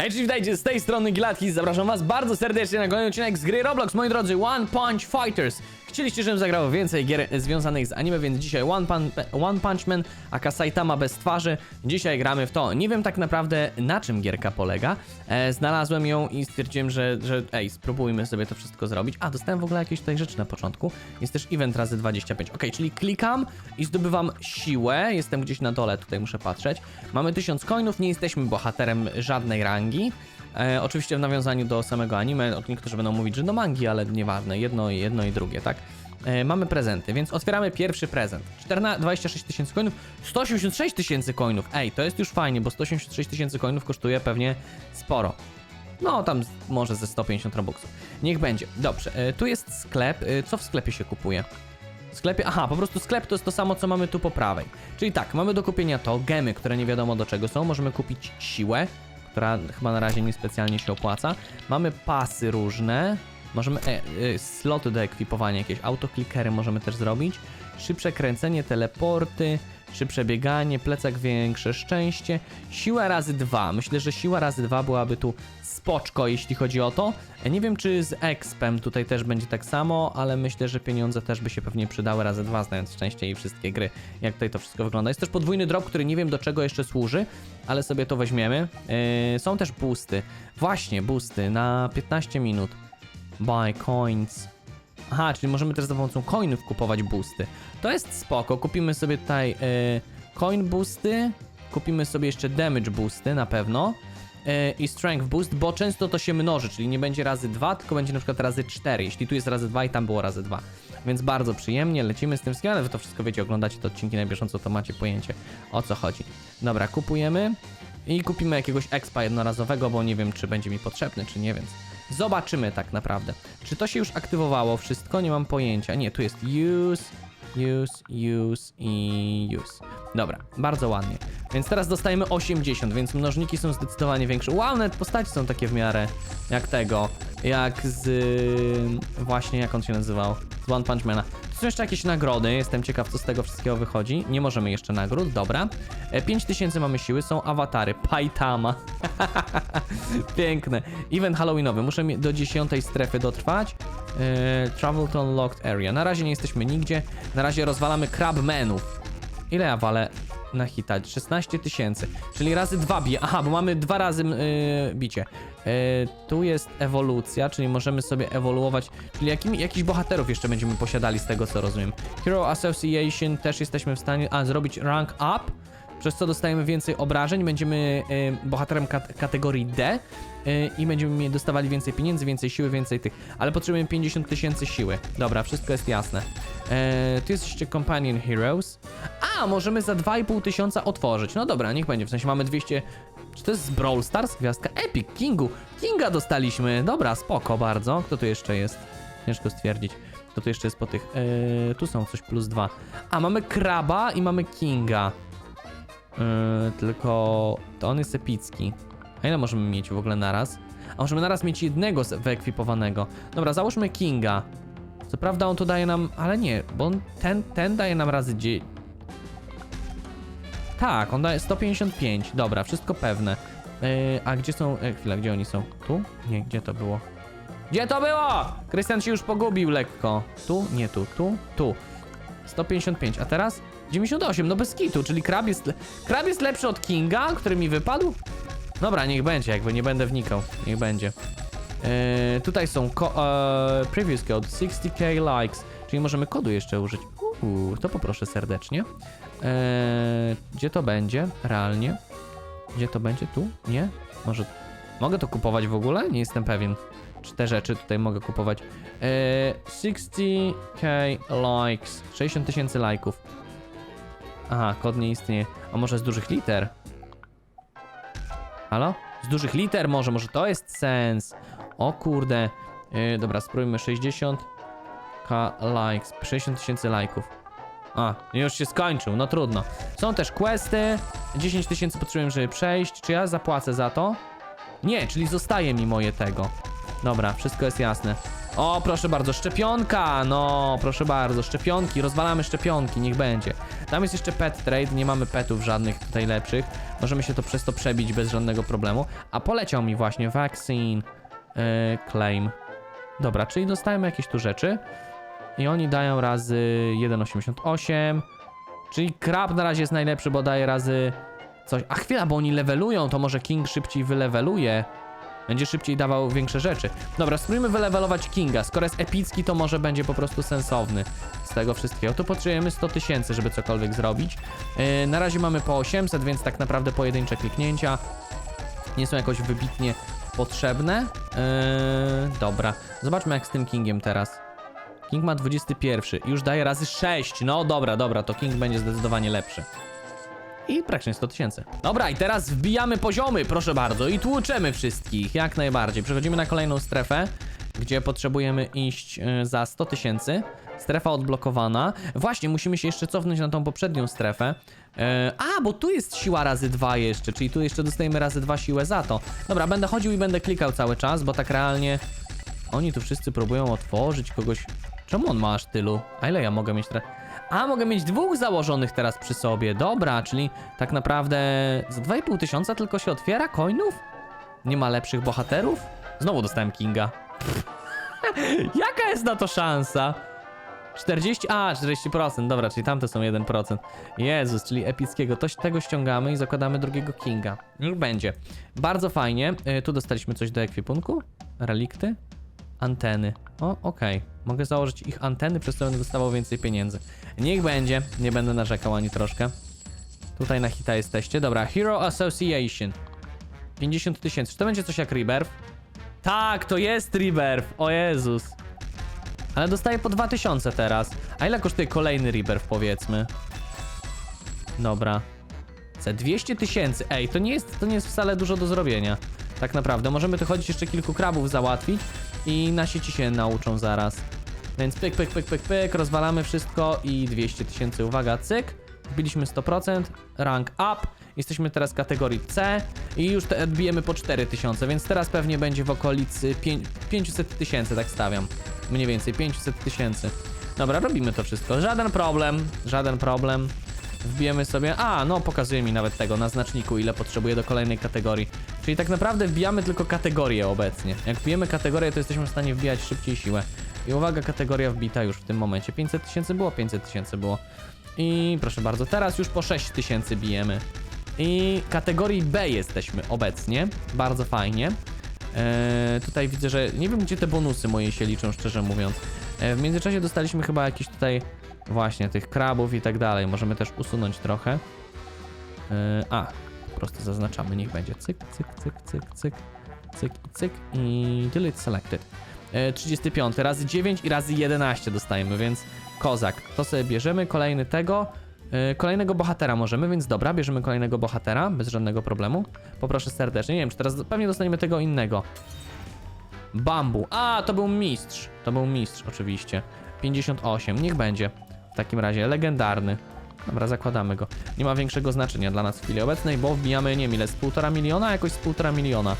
Hej, cześć, witajcie, z tej strony Gilatki, zapraszam was bardzo serdecznie na kolejny odcinek z gry Roblox, moi drodzy, One Punch Fighters. Chcieliście, żebym zagrał więcej gier związanych z anime, więc dzisiaj One, Pan, One Punch Man, aka Saitama bez twarzy. Dzisiaj gramy w to. Nie wiem tak naprawdę na czym gierka polega. E, znalazłem ją i stwierdziłem, że, że ej, spróbujmy sobie to wszystko zrobić. A, dostałem w ogóle jakieś tutaj rzeczy na początku. Jest też event razy 25. Ok, czyli klikam i zdobywam siłę. Jestem gdzieś na dole, tutaj muszę patrzeć. Mamy 1000 coinów, nie jesteśmy bohaterem żadnej rangi. E, oczywiście w nawiązaniu do samego anime, niektórzy będą mówić, że do mangi, ale nieważne, jedno, jedno i drugie, tak? E, mamy prezenty, więc otwieramy pierwszy prezent. 14, 26 tysięcy coinów, 186 tysięcy coinów. Ej, to jest już fajnie, bo 186 tysięcy coinów kosztuje pewnie sporo. No, tam może ze 150 robuxów. Niech będzie. Dobrze, e, tu jest sklep. E, co w sklepie się kupuje? W sklepie, aha, po prostu sklep to jest to samo, co mamy tu po prawej. Czyli tak, mamy do kupienia to, gemy, które nie wiadomo do czego są, możemy kupić siłę, która chyba na razie niespecjalnie się opłaca. Mamy pasy różne, możemy, e, e, sloty do ekwipowania, jakieś autoklikery możemy też zrobić, szybsze kręcenie, teleporty, szybsze bieganie, plecak większe, szczęście, siła razy dwa. Myślę, że siła razy dwa byłaby tu spoczko, jeśli chodzi o to. Nie wiem, czy z expem tutaj też będzie tak samo, ale myślę, że pieniądze też by się pewnie przydały razy dwa, znając szczęście i wszystkie gry, jak tutaj to wszystko wygląda. Jest też podwójny drop, który nie wiem do czego jeszcze służy, ale sobie to weźmiemy. Yy, są też boosty. Właśnie, boosty na 15 minut. Buy coins. Aha, czyli możemy też za pomocą coinów kupować boosty. To jest spoko. Kupimy sobie tutaj yy, coin boosty, kupimy sobie jeszcze damage boosty na pewno yy, i strength boost, bo często to się mnoży, czyli nie będzie razy 2, tylko będzie na przykład razy 4, jeśli tu jest razy 2 i tam było razy 2. Więc bardzo przyjemnie, lecimy z tym wszystkim, ale wy to wszystko wiecie, oglądacie te odcinki na bieżąco, to macie pojęcie o co chodzi. Dobra, kupujemy i kupimy jakiegoś expa jednorazowego, bo nie wiem czy będzie mi potrzebny, czy nie, więc zobaczymy tak naprawdę. Czy to się już aktywowało wszystko? Nie mam pojęcia. Nie, tu jest use, use, use i use. Dobra, bardzo ładnie. Więc teraz dostajemy 80, więc mnożniki są zdecydowanie większe. Wow, nawet postaci są takie w miarę jak tego, jak z... właśnie, jak on się nazywał? Z One Punch Mana. Są jeszcze jakieś nagrody, jestem ciekaw co z tego wszystkiego wychodzi. Nie możemy jeszcze nagród, dobra. E, 5000 mamy siły, są awatary, Paitama. Piękne. Event Halloweenowy. Muszę do 10 strefy dotrwać. Yy, travel to unlocked area. Na razie nie jesteśmy nigdzie. Na razie rozwalamy crabmenów. Ile ja walę na hita? 16 tysięcy. Czyli razy dwa bije. Aha, bo mamy dwa razy yy, bicie. Yy, tu jest ewolucja, czyli możemy sobie ewoluować. Czyli jakimi, jakichś bohaterów jeszcze będziemy posiadali z tego co rozumiem. Hero Association też jesteśmy w stanie. A, zrobić rank up przez co dostajemy więcej obrażeń, będziemy y, bohaterem kat kategorii D y, i będziemy dostawali więcej pieniędzy, więcej siły, więcej tych, ale potrzebujemy 50 tysięcy siły. Dobra, wszystko jest jasne. E, tu jest jeszcze Companion Heroes. A, możemy za 2,5 tysiąca otworzyć. No dobra, niech będzie, w sensie mamy 200... Czy to jest z Brawl Stars? Gwiazdka Epic, Kingu. Kinga dostaliśmy. Dobra, spoko bardzo. Kto tu jeszcze jest? Ciężko stwierdzić. Kto tu jeszcze jest po tych... E, tu są coś plus dwa. A, mamy Kraba i mamy Kinga. Yy, tylko to on jest epicki. A ile możemy mieć w ogóle naraz? A możemy naraz mieć jednego wyekwipowanego. Dobra, załóżmy Kinga. Co prawda on tu daje nam, ale nie, bo on, ten, ten daje nam razy dzie... Tak, on daje 155. Dobra, wszystko pewne. Yy, a gdzie są... E, chwila, gdzie oni są? Tu? Nie, gdzie to było? Gdzie to było? Krystian się już pogubił lekko. Tu? Nie tu, tu, tu. 155, a teraz 98, no bez kitu, czyli krab jest, le- krab jest lepszy od Kinga, który mi wypadł? Dobra, niech będzie, jakby nie będę wnikał, niech będzie. Eee, tutaj są eee, previous code, 60k likes, czyli możemy kodu jeszcze użyć. To poproszę serdecznie. Eee, gdzie to będzie, realnie? Gdzie to będzie? Tu? Nie? Może... Mogę to kupować w ogóle? Nie jestem pewien. Czy te rzeczy tutaj mogę kupować? Eee, 60k likes. 60 tysięcy lajków. Aha, kod nie istnieje. A może z dużych liter? Halo? Z dużych liter może, może to jest sens. O kurde. Yy, dobra, spróbujmy 60k likes. 60 tysięcy lajków. A, już się skończył, no trudno. Są też questy. 10 tysięcy potrzebuję, żeby przejść. Czy ja zapłacę za to? Nie, czyli zostaje mi moje tego. Dobra, wszystko jest jasne. O, proszę bardzo, szczepionka! No, proszę bardzo, szczepionki, rozwalamy szczepionki, niech będzie. Tam jest jeszcze pet trade, nie mamy petów żadnych tutaj lepszych. Możemy się to przez to przebić bez żadnego problemu. A poleciał mi właśnie vaccine e, claim. Dobra, czyli dostajemy jakieś tu rzeczy. I oni dają razy 1,88. Czyli krab na razie jest najlepszy, bo daje razy coś. A chwila, bo oni levelują, to może King szybciej wyleweluje. Będzie szybciej dawał większe rzeczy. Dobra, spróbujmy wylewelować Kinga. Skoro jest epicki, to może będzie po prostu sensowny z tego wszystkiego. To potrzebujemy 100 tysięcy, żeby cokolwiek zrobić. Yy, na razie mamy po 800, więc tak naprawdę pojedyncze kliknięcia nie są jakoś wybitnie potrzebne. Yy, dobra, zobaczmy jak z tym Kingiem teraz. King ma 21, już daje razy 6. No dobra, dobra, to King będzie zdecydowanie lepszy. I praktycznie 100 tysięcy. Dobra, i teraz wbijamy poziomy, proszę bardzo, i tłuczemy wszystkich, jak najbardziej. Przechodzimy na kolejną strefę, gdzie potrzebujemy iść y, za 100 tysięcy. Strefa odblokowana. Właśnie, musimy się jeszcze cofnąć na tą poprzednią strefę. E, a, bo tu jest siła razy 2 jeszcze, czyli tu jeszcze dostajemy razy 2 siłę za to. Dobra, będę chodził i będę klikał cały czas, bo tak realnie oni tu wszyscy próbują otworzyć kogoś. Czemu on ma aż tylu? A ile ja mogę mieć teraz? A, mogę mieć dwóch założonych teraz przy sobie. Dobra, czyli tak naprawdę za 2,5 tysiąca tylko się otwiera coinów? Nie ma lepszych bohaterów? Znowu dostałem Kinga. Jaka jest na to szansa? 40, a 40%, dobra, czyli tamte są 1%. Jezus, czyli epickiego. To, tego ściągamy i zakładamy drugiego Kinga. Niech będzie. Bardzo fajnie. Y, tu dostaliśmy coś do ekwipunku. Relikty. Anteny. O, okej. Mogę założyć ich anteny, przez co będę dostawał więcej pieniędzy. Niech będzie. Nie będę narzekał ani troszkę. Tutaj na hita jesteście. Dobra, Hero Association. 50 tysięcy. Czy to będzie coś jak Rebirth? Tak, to jest Rebirth. O Jezus. Ale dostaję po 2000 teraz. A ile kosztuje kolejny Rebirth, powiedzmy? Dobra. Za 200 tysięcy. Ej, to nie, jest, to nie jest wcale dużo do zrobienia. Tak naprawdę. Możemy tu chodzić jeszcze kilku krabów załatwić i nasi ci się nauczą zaraz. Więc pyk, pyk, pyk, pyk, pyk, rozwalamy wszystko i 200 tysięcy, uwaga, cyk. Wbiliśmy 100%, rank up. Jesteśmy teraz w kategorii C i już te bijemy po 4000, więc teraz pewnie będzie w okolicy pię- 500 tysięcy, tak stawiam. Mniej więcej 500 tysięcy. Dobra, robimy to wszystko. Żaden problem, żaden problem. Wbijemy sobie. A, no pokazuje mi nawet tego na znaczniku, ile potrzebuję do kolejnej kategorii. Czyli tak naprawdę wbijamy tylko kategorię obecnie. Jak wbijemy kategorię, to jesteśmy w stanie wbijać szybciej siłę. I uwaga, kategoria wbita już w tym momencie. 500 tysięcy było, 500 tysięcy było. I proszę bardzo, teraz już po 6 tysięcy bijemy. I kategorii B jesteśmy obecnie. Bardzo fajnie. Eee, tutaj widzę, że nie wiem gdzie te bonusy moje się liczą, szczerze mówiąc. Eee, w międzyczasie dostaliśmy chyba jakieś tutaj właśnie tych krabów i tak dalej. Możemy też usunąć trochę. Eee, a, po prostu zaznaczamy, niech będzie cyk, cyk, cyk, cyk, cyk, cyk cyk i delete selected. Eee, 35 razy 9 i razy 11 dostajemy, więc kozak. To sobie bierzemy, kolejny tego. Yy, Kolejnego bohatera możemy, więc dobra, bierzemy kolejnego bohatera, bez żadnego problemu. Poproszę serdecznie, nie wiem, czy teraz pewnie dostaniemy tego innego. Bambu. A, to był mistrz. To był mistrz, oczywiście. 58, niech będzie. W takim razie, legendarny. Dobra, zakładamy go. Nie ma większego znaczenia dla nas w chwili obecnej, bo wbijamy, nie wiem ile, z półtora miliona, jakoś z półtora miliona.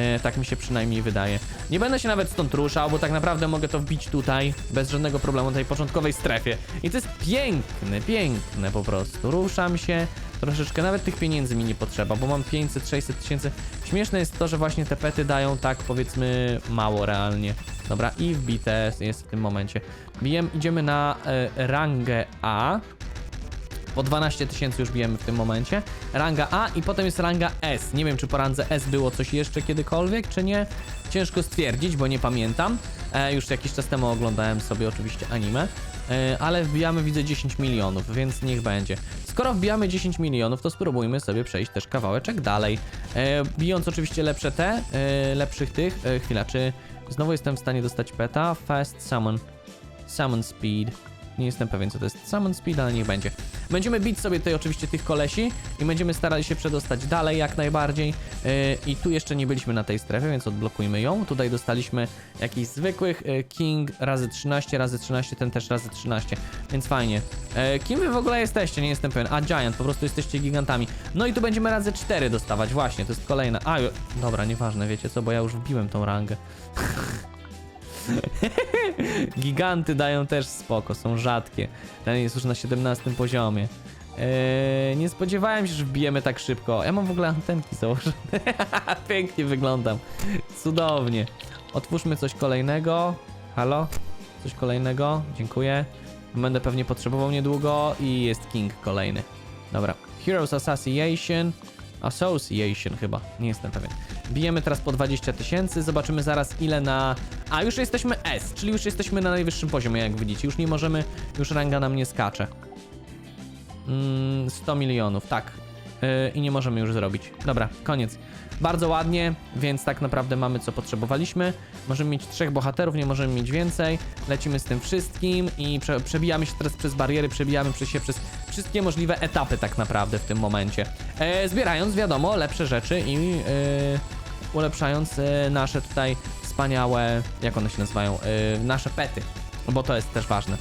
E, tak mi się przynajmniej wydaje. Nie będę się nawet stąd ruszał, bo tak naprawdę mogę to wbić tutaj, bez żadnego problemu, tej początkowej strefie. I to jest piękne, piękne po prostu. Ruszam się, troszeczkę, nawet tych pieniędzy mi nie potrzeba, bo mam 500, 600 tysięcy. Śmieszne jest to, że właśnie te pety dają tak, powiedzmy, mało realnie. Dobra, i wbite jest w tym momencie. Bijem, idziemy na e, rangę A. Po 12 tysięcy już bijemy w tym momencie. Ranga A i potem jest ranga S. Nie wiem, czy po randze S było coś jeszcze kiedykolwiek, czy nie. Ciężko stwierdzić, bo nie pamiętam. E, już jakiś czas temu oglądałem sobie oczywiście anime. E, ale wbijamy, widzę, 10 milionów, więc niech będzie. Skoro wbijamy 10 milionów, to spróbujmy sobie przejść też kawałeczek dalej. E, bijąc oczywiście lepsze te, e, lepszych tych. E, chwila, czy znowu jestem w stanie dostać peta? Fast summon. Summon speed. Nie jestem pewien, co to jest Summon Speed, ale niech będzie. Będziemy bić sobie tutaj oczywiście tych kolesi i będziemy starali się przedostać dalej jak najbardziej. Yy, I tu jeszcze nie byliśmy na tej strefie, więc odblokujmy ją. Tutaj dostaliśmy jakichś zwykłych yy, King razy 13, razy 13, ten też razy 13, więc fajnie. Yy, kim wy w ogóle jesteście? Nie jestem pewien. A, Giant, po prostu jesteście gigantami. No i tu będziemy razy 4 dostawać, właśnie, to jest kolejna. A, dobra, nieważne, wiecie co, bo ja już wbiłem tą rangę. Giganty dają też spoko, są rzadkie. Ten jest już na 17 poziomie. Eee, nie spodziewałem się, że wbijemy tak szybko. Ja mam w ogóle antenki założone. Pięknie wyglądam. Cudownie. Otwórzmy coś kolejnego. Halo? Coś kolejnego? Dziękuję. Będę pewnie potrzebował niedługo i jest King kolejny. Dobra. Heroes Association. Association chyba, nie jestem pewien. Bijemy teraz po 20 tysięcy, zobaczymy zaraz ile na... A, już jesteśmy S, czyli już jesteśmy na najwyższym poziomie, jak widzicie. Już nie możemy, już ranga nam nie skacze. Mm, 100 milionów, tak. Yy, I nie możemy już zrobić. Dobra, koniec. Bardzo ładnie, więc tak naprawdę mamy co potrzebowaliśmy. Możemy mieć trzech bohaterów, nie możemy mieć więcej. Lecimy z tym wszystkim i prze, przebijamy się teraz przez bariery, przebijamy się przez wszystkie możliwe etapy tak naprawdę w tym momencie. E, zbierając, wiadomo, lepsze rzeczy i e, ulepszając e, nasze tutaj wspaniałe, jak one się nazywają, e, nasze pety, bo to jest też ważne.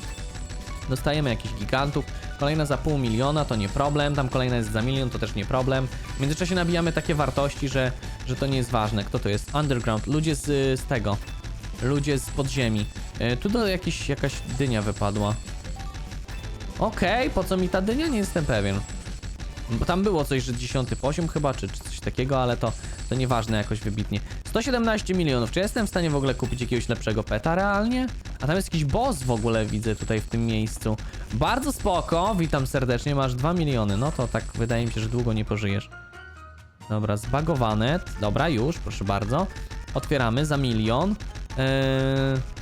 Dostajemy jakichś gigantów. Kolejna za pół miliona to nie problem. Tam kolejna jest za milion, to też nie problem. W międzyczasie nabijamy takie wartości, że, że to nie jest ważne. Kto to jest? Underground. Ludzie z, z tego. Ludzie z podziemi. E, tu do jakiś, jakaś dynia wypadła. Okej, po co mi ta dynia? Nie jestem pewien. Bo tam było coś, że 10 poziom chyba, czy, czy coś takiego, ale to, to nieważne jakoś wybitnie. 117 milionów. Czy jestem w stanie w ogóle kupić jakiegoś lepszego peta realnie? A tam jest jakiś boss w ogóle, widzę tutaj w tym miejscu. Bardzo spoko, witam serdecznie, masz 2 miliony. No to tak wydaje mi się, że długo nie pożyjesz. Dobra, zbagowane. Dobra, już, proszę bardzo. Otwieramy za milion. Eee...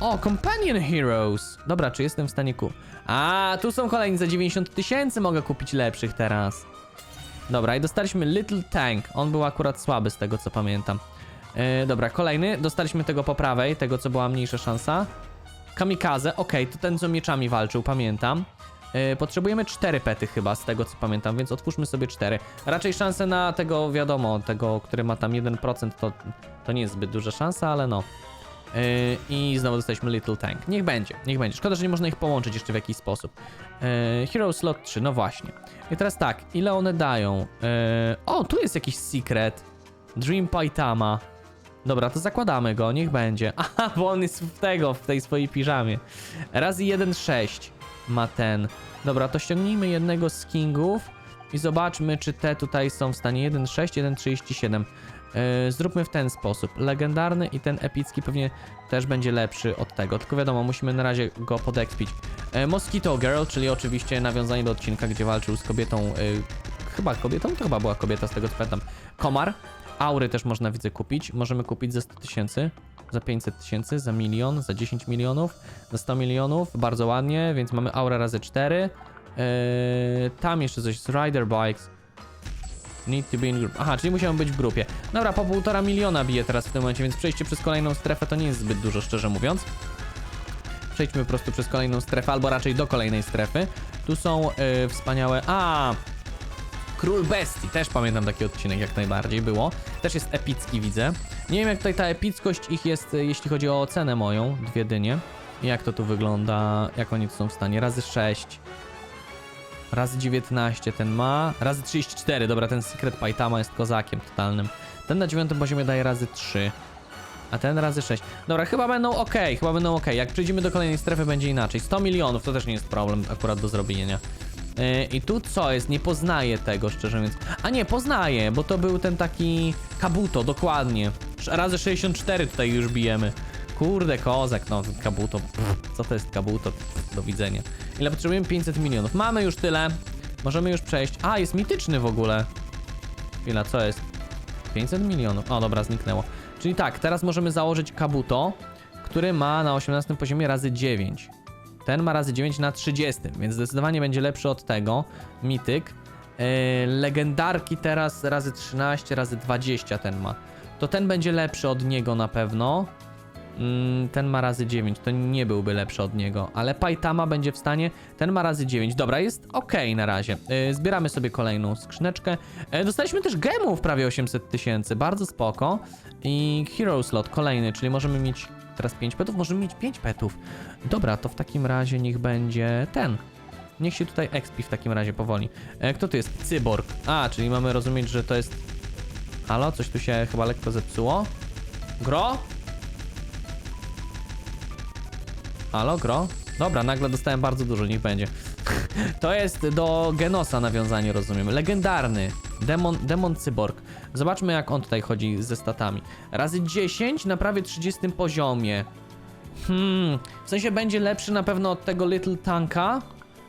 O, Companion Heroes. Dobra, czy jestem w stanie ku... A, tu są kolejni za 90 tysięcy, mogę kupić lepszych teraz. Dobra, i dostaliśmy Little Tank. On był akurat słaby z tego, co pamiętam. E, dobra, kolejny. Dostaliśmy tego po prawej, tego, co była mniejsza szansa. Kamikaze, okej, to ten, co mieczami walczył, pamiętam. E, potrzebujemy cztery pety chyba, z tego, co pamiętam, więc otwórzmy sobie cztery. Raczej szanse na tego, wiadomo, tego, który ma tam 1%, to, to nie jest zbyt duża szansa, ale no. Yy, I znowu dostaliśmy Little Tank. Niech będzie, niech będzie. Szkoda, że nie można ich połączyć jeszcze w jakiś sposób. Yy, Hero Slot 3, no właśnie. I teraz tak, ile one dają? Yy, o, tu jest jakiś secret. Dream Paitama. Dobra, to zakładamy go, niech będzie. Aha, bo on jest w tego, w tej swojej piżamie. Razy 1,6 ma ten. Dobra, to ściągnijmy jednego z Kingów i zobaczmy, czy te tutaj są w stanie 1,6, 1,37. Yy, zróbmy w ten sposób. Legendarny i ten epicki pewnie też będzie lepszy od tego. Tylko wiadomo, musimy na razie go podekspić. Yy, Mosquito Girl, czyli oczywiście nawiązanie do odcinka, gdzie walczył z kobietą. Yy, chyba kobietą? To chyba była kobieta, z tego co pamiętam. Komar. Aury też można widzę kupić. Możemy kupić za 100 tysięcy, za 500 tysięcy, za milion, za 10 milionów, za 100 milionów. Bardzo ładnie, więc mamy aurę razy 4. Yy, tam jeszcze coś z Rider Bikes. Need to be in group. Aha, czyli musiałem być w grupie. Dobra, po półtora miliona bije teraz w tym momencie, więc przejście przez kolejną strefę to nie jest zbyt dużo, szczerze mówiąc. Przejdźmy po prostu przez kolejną strefę, albo raczej do kolejnej strefy. Tu są yy, wspaniałe... A, Król Bestii, też pamiętam taki odcinek jak najbardziej było. Też jest epicki, widzę. Nie wiem jak tutaj ta epickość ich jest, y, jeśli chodzi o ocenę moją, dwie dynie. Jak to tu wygląda, jak oni są w stanie, razy 6. Razy 19 ten ma. Razy 34, dobra, ten Secret Paitama jest kozakiem totalnym. Ten na 9 poziomie daje razy 3. A ten razy 6. Dobra, chyba będą ok, chyba będą ok. Jak przejdziemy do kolejnej strefy, będzie inaczej. 100 milionów to też nie jest problem akurat do zrobienia. Yy, I tu co jest? Nie poznaję tego, szczerze mówiąc. A nie, poznaję, bo to był ten taki Kabuto, dokładnie. Razy 64 tutaj już bijemy. Kurde, kozak, no, Kabuto. Co to jest Kabuto? Do widzenia. Ile potrzebujemy? 500 milionów. Mamy już tyle. Możemy już przejść. A, jest mityczny w ogóle. Chwila, co jest? 500 milionów. O, dobra, zniknęło. Czyli tak, teraz możemy założyć Kabuto, który ma na 18 poziomie razy 9. Ten ma razy 9 na 30, więc zdecydowanie będzie lepszy od tego. Mityk. Yy, legendarki teraz razy 13, razy 20 ten ma. To ten będzie lepszy od niego na pewno. Mm, ten ma razy 9, to nie byłby lepszy od niego, ale Paitama będzie w stanie. Ten ma razy 9. Dobra, jest ok na razie. Yy, zbieramy sobie kolejną skrzyneczkę. Yy, dostaliśmy też gemów prawie 800 tysięcy, bardzo spoko. I Hero Slot kolejny, czyli możemy mieć teraz 5 petów, możemy mieć 5 petów. Dobra, to w takim razie niech będzie ten. Niech się tutaj expi w takim razie powoli. E, kto tu jest? Cyborg. A, czyli mamy rozumieć, że to jest... Halo? Coś tu się chyba lekko zepsuło? Gro? Halo, gro? Dobra, nagle dostałem bardzo dużo, niech będzie. To jest do Genosa nawiązanie, rozumiem. Legendarny. Demon, demon Cyborg. Zobaczmy, jak on tutaj chodzi ze statami. Razy 10 na prawie 30 poziomie. Hmm, w sensie będzie lepszy na pewno od tego Little Tanka,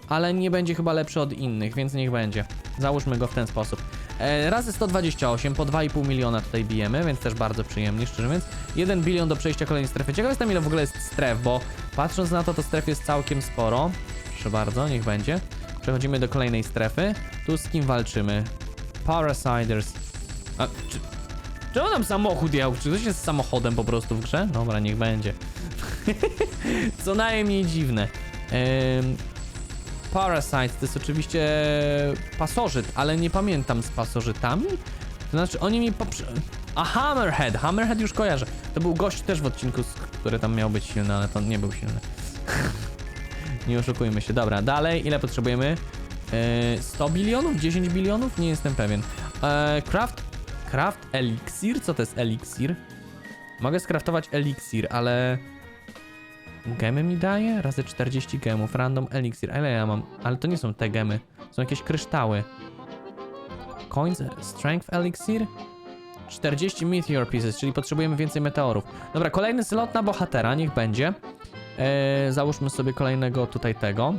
ale nie będzie chyba lepszy od innych, więc niech będzie. Załóżmy go w ten sposób. E, razy 128, po 2,5 miliona tutaj bijemy, więc też bardzo przyjemnie, szczerze mówiąc. 1 bilion do przejścia kolejnej strefy. Ciekaw jestem, ile w ogóle jest stref, bo patrząc na to, to stref jest całkiem sporo. Proszę bardzo, niech będzie. Przechodzimy do kolejnej strefy. Tu z kim walczymy? Parasiders. A, czy, czemu nam samochód jechał? Czy coś jest z samochodem po prostu w grze? Dobra, niech będzie. Co najmniej dziwne. Ym, Parasites to jest oczywiście pasożyt, ale nie pamiętam z pasożytami. To znaczy, oni mi poprze... A Hammerhead! Hammerhead już kojarzę. To był gość też w odcinku, który tam miał być silny, ale to nie był silny. nie oszukujmy się. Dobra, dalej. Ile potrzebujemy? Yy, 100 bilionów? 10 bilionów? Nie jestem pewien. Eee, craft... Craft eliksir? Co to jest eliksir? Mogę skraftować eliksir, ale... Gemy mi daje? Razy 40 gemów. Random eliksir. Ale ja mam. Ale to nie są te gemy. Są jakieś kryształy. Coins. Strength eliksir? 40 meteor pieces, czyli potrzebujemy więcej meteorów. Dobra, kolejny slot na bohatera, niech będzie. Eee, załóżmy sobie kolejnego tutaj tego.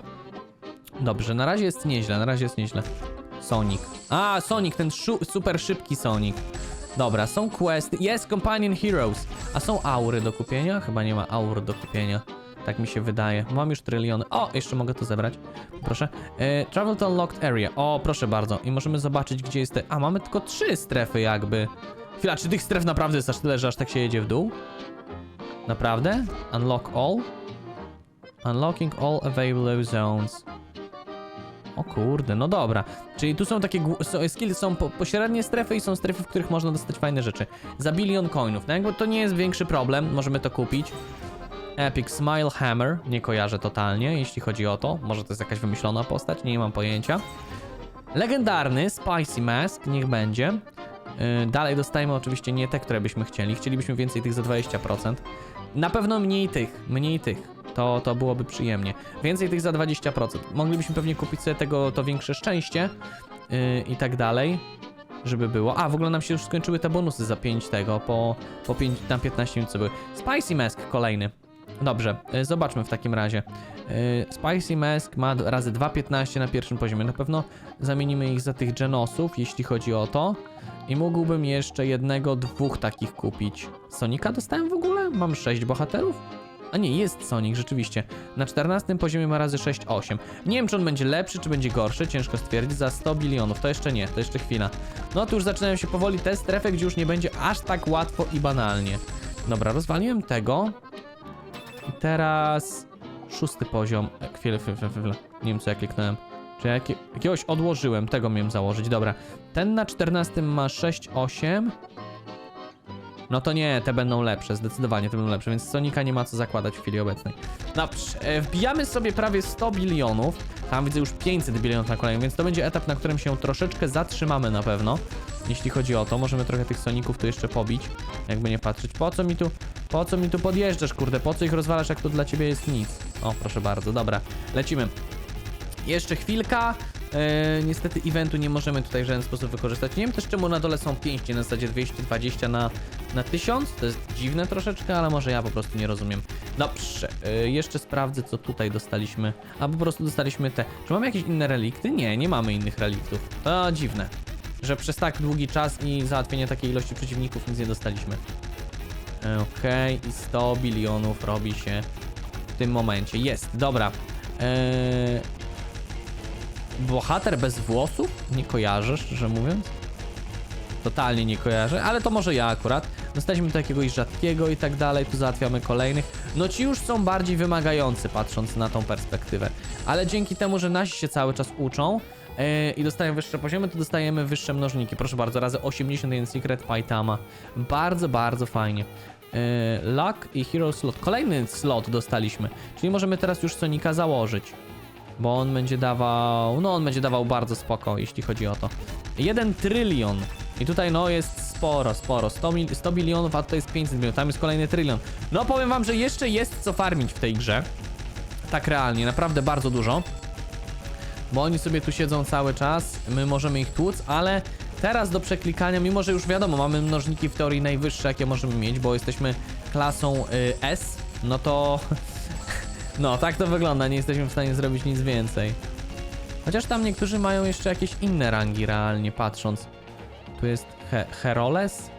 Dobrze, na razie jest nieźle, na razie jest nieźle. Sonic. A, Sonic, ten super szybki Sonic. Dobra, są questy. Jest Companion Heroes. A są aury do kupienia? Chyba nie ma aur do kupienia. Tak mi się wydaje. Mam już tryliony. O, jeszcze mogę to zebrać. Proszę. E, travel to unlocked area. O, proszę bardzo. I możemy zobaczyć, gdzie jest te... A, mamy tylko trzy strefy jakby. Chwila, czy tych stref naprawdę jest aż tyle, że aż tak się jedzie w dół? Naprawdę? Unlock all? Unlocking all available zones. O kurde, no dobra. Czyli tu są takie so, są po, pośrednie strefy i są strefy, w których można dostać fajne rzeczy. Za bilion coinów. No jakby to nie jest większy problem, możemy to kupić. Epic Smile Hammer, nie kojarzę totalnie, jeśli chodzi o to. Może to jest jakaś wymyślona postać, nie mam pojęcia. Legendarny Spicy Mask, niech będzie. Yy, dalej dostajemy oczywiście nie te, które byśmy chcieli. Chcielibyśmy więcej tych za 20%. Na pewno mniej tych, mniej tych. To, to byłoby przyjemnie. Więcej tych za 20%. Moglibyśmy pewnie kupić sobie tego, to większe szczęście yy, i tak dalej, żeby było. A, w ogóle nam się już skończyły te bonusy za 5 tego, po, po 5, tam 15 minut co były. Spicy Mask kolejny. Dobrze, yy, zobaczmy w takim razie. Yy, Spicy Mask ma razy 2,15 na pierwszym poziomie. Na pewno zamienimy ich za tych Genosów, jeśli chodzi o to. I mógłbym jeszcze jednego, dwóch takich kupić. Sonika dostałem w ogóle? Mam 6 bohaterów? A nie, jest Sonic, rzeczywiście. Na 14 poziomie ma razy 6-8. Nie wiem, czy on będzie lepszy, czy będzie gorszy, ciężko stwierdzić. Za 100 bilionów, to jeszcze nie, to jeszcze chwila. No tu już zaczynają się powoli te strefy, gdzie już nie będzie aż tak łatwo i banalnie. Dobra, rozwaliłem tego. I teraz szósty poziom. Chwilę, chwilę, chwilę. Nie wiem, co ja kliknąłem. Czy ja jakie, jakiegoś odłożyłem, tego miałem założyć. Dobra, ten na 14 ma 6-8. No to nie, te będą lepsze, zdecydowanie te będą lepsze, więc Sonika nie ma co zakładać w chwili obecnej. Dobrze, wbijamy sobie prawie 100 bilionów, tam widzę już 500 bilionów na kolejnym, więc to będzie etap, na którym się troszeczkę zatrzymamy na pewno. Jeśli chodzi o to, możemy trochę tych Soników tu jeszcze pobić, jakby nie patrzeć. Po co mi tu, po co mi tu podjeżdżasz, kurde, po co ich rozwalasz, jak to dla ciebie jest nic? O, proszę bardzo, dobra, lecimy. Jeszcze chwilka. E, niestety eventu nie możemy tutaj w żaden sposób wykorzystać. Nie wiem też czemu na dole są pięści na zasadzie 220 na, na 1000. To jest dziwne troszeczkę, ale może ja po prostu nie rozumiem. Dobrze, e, jeszcze sprawdzę co tutaj dostaliśmy. A po prostu dostaliśmy te. Czy mamy jakieś inne relikty? Nie, nie mamy innych reliktów. To dziwne, że przez tak długi czas i załatwienie takiej ilości przeciwników nic nie dostaliśmy. Okej, i 100 bilionów robi się w tym momencie. Jest, dobra. Eee, bohater bez włosów? Nie kojarzę, szczerze mówiąc. Totalnie nie kojarzę, ale to może ja akurat. Dostaliśmy tu jakiegoś rzadkiego i tak dalej, tu załatwiamy kolejnych. No ci już są bardziej wymagający, patrząc na tą perspektywę. Ale dzięki temu, że nasi się cały czas uczą yy, i dostają wyższe poziomy, to dostajemy wyższe mnożniki. Proszę bardzo, razy 81 Secret Paitama. Bardzo, bardzo fajnie. Yy, Luck i Hero Slot. Kolejny slot dostaliśmy, czyli możemy teraz już Sonika założyć. Bo on będzie dawał, no on będzie dawał bardzo spoko, jeśli chodzi o to. 1 trylion. I tutaj no jest sporo, sporo. 100, mil, 100 bilionów, a tutaj jest 500 milionów, tam jest kolejny trylion. No powiem wam, że jeszcze jest co farmić w tej grze. Tak realnie, naprawdę bardzo dużo. Bo oni sobie tu siedzą cały czas, my możemy ich tłuc, ale teraz do przeklikania, mimo że już wiadomo, mamy mnożniki w teorii najwyższe, jakie możemy mieć, bo jesteśmy klasą y, S, no to... No, tak to wygląda, nie jesteśmy w stanie zrobić nic więcej. Chociaż tam niektórzy mają jeszcze jakieś inne rangi realnie patrząc. Tu jest he Heroles?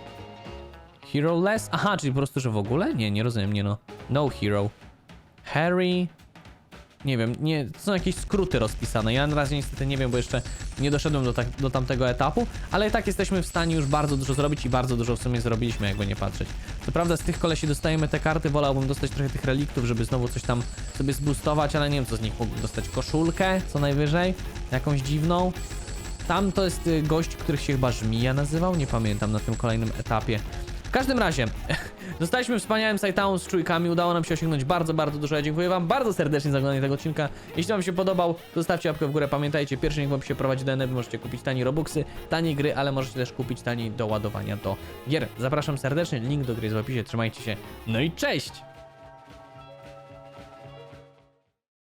Heroless? Aha, czyli po prostu, że w ogóle? Nie, nie rozumiem, nie no. No hero. Harry... Nie wiem, nie, są jakieś skróty rozpisane. Ja na razie niestety nie wiem, bo jeszcze nie doszedłem do, tak, do tamtego etapu, ale i tak jesteśmy w stanie już bardzo dużo zrobić i bardzo dużo w sumie zrobiliśmy, jakby nie patrzeć. Co prawda z tych kolesi dostajemy te karty, wolałbym dostać trochę tych reliktów, żeby znowu coś tam sobie zboostować, ale nie wiem co z nich mógł dostać. Koszulkę, co najwyżej, jakąś dziwną. Tam to jest y, gość, który się chyba Żmija nazywał, nie pamiętam na tym kolejnym etapie. Każdym razie, zostaliśmy wspaniałym Saitałą z czujkami, udało nam się osiągnąć bardzo, bardzo dużo. Ja dziękuję wam bardzo serdecznie za oglądanie tego odcinka. Jeśli wam się podobał, zostawcie łapkę w górę. Pamiętajcie, pierwszy link w opisie prowadzi do NB, możecie kupić tanie robuxy, tanie gry, ale możecie też kupić taniej do ładowania do gier. Zapraszam serdecznie, link do gry jest w opisie, trzymajcie się, no i cześć!